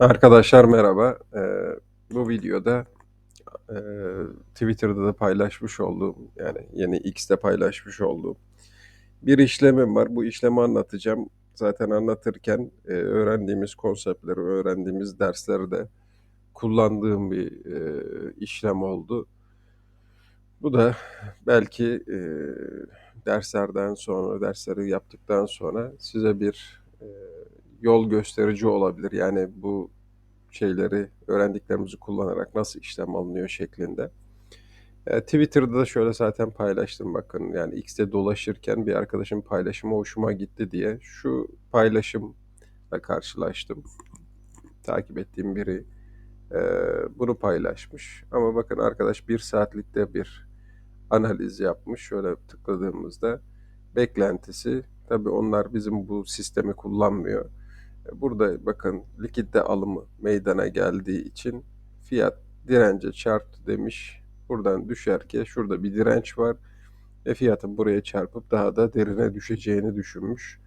Arkadaşlar merhaba. Eee, bu videoda eee, Twitter'da da paylaşmış olduğum yani yeni X'te paylaşmış olduğum bir işlemim var. Bu işlemi anlatacağım. Zaten anlatırken eee, öğrendiğimiz konseptleri, öğrendiğimiz dersleri de kullandığım bir eee, işlem oldu. Bu da belki eee, derslerden sonra, dersleri yaptıktan sonra size bir yol gösterici olabilir. Yani bu şeyleri, öğrendiklerimizi kullanarak nasıl işlem alınıyor şeklinde. Eee, Twitter'da da şöyle zaten paylaştım bakın, yani X'te dolaşırken bir arkadaşın paylaşımı hoşuma gitti diye şu paylaşımla karşılaştım. Takip ettiğim biri eee, bunu paylaşmış. Ama bakın arkadaş bir saatlikte bir analiz yapmış. Şöyle tıkladığımızda beklentisi, tabii onlar bizim bu sistemi kullanmıyor. Burada bakın likitte alımı meydana geldiği için fiyat dirence çarptı demiş. Buradan düşerken şurada bir direnç var ve fiyatın buraya çarpıp daha da derine düşeceğini düşünmüş.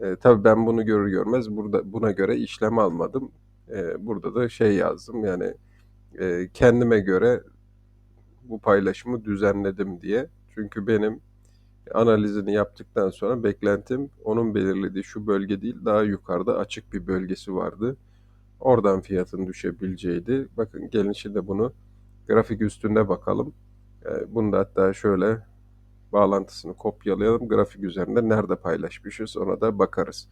E, tabii ben bunu görür görmez burada buna göre işlem almadım. E, burada da şey yazdım yani e, kendime göre bu paylaşımı düzenledim diye. Çünkü benim analizini yaptıktan sonra beklentim onun belirlediği şu bölge değil daha yukarıda açık bir bölgesi vardı. Oradan fiyatın düşebileceğiydi. Bakın gelin şimdi bunu grafik üstünde bakalım. Ee, Bunu da hatta şöyle bağlantısını kopyalayalım. Grafik üzerinde nerede paylaşmışız ona da bakarız.